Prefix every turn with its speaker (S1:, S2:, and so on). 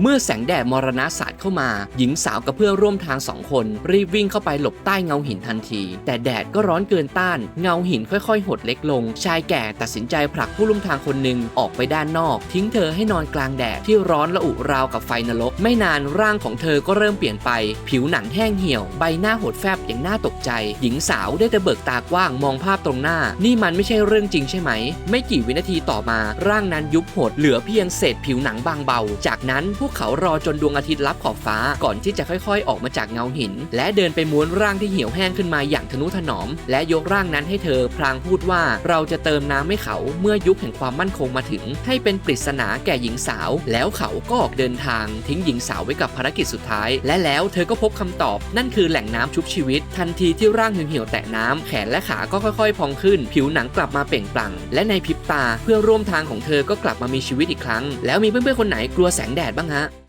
S1: เมื่อแสงแดดมรณะสาดเข้ามา หญิงสาวกับเพื่อนร่วมทางสองคน รีบวิ่งเข้าไปหลบใต้เงาหินทันที แต่แดดก็ร้อนเกินต้าน เงาหินค่อยๆ หดเล็กลง ชายแก่ตัดสินใจผลักผู้ร่วมทางคนหนึ่งออกไปด้านนอก ทิ้งเธอให้นอนกลางแดดที่ร้อนระอุราวกับไฟนรก ไม่นานร่างของเธอก็เริ่มเปลี่ยนไป ผิวหนังแห้งเหี่ยว ใบหน้าหดแฟบอย่างน่าตกใจ หญิงสาวได้แต่เบิกตากว้างมองภาพตรงหน้า นี่มันไม่ใช่เรื่องจริงใช่ไหม ไม่กี่วินาทีต่อมา ร่างนั้นยุบหดเหลือเพียงเศษผิวหนังบางเบา จากนั้นพวกเขารอจนดวงอาทิตย์ลับขอบฟ้าก่อนที่จะค่อยๆ ออกมาจากเงาหิน และเดินไปม้วนร่างที่เหี่ยวแห้งขึ้นมาอย่างทนุถนอม และยกร่างนั้นให้เธอ พลางพูดว่าเราจะเติมน้ำให้เขาเมื่อยุคแห่งความมั่นคงมาถึง ให้เป็นปริศนาแก่หญิงสาว แล้วเขาก็ออกเดินทาง ทิ้งหญิงสาวไว้กับภารกิจสุดท้าย และแล้วเธอก็พบคำตอบ นั่นคือแหล่งน้ำชุบชีวิต ทันทีที่ร่างเหี่ยวแตะน้ำแขนและขาก็ค่อยๆ พองขึ้น ผิวหนังกลับมาเปล่งปลั่งและในพริบตาเพื่อนร่วมทางของเธอก็กลับมามีชีวิตอีกครั้ง แล้วมีเพื่อนๆคนไหนกลัวแสงแดดบ้างฮะ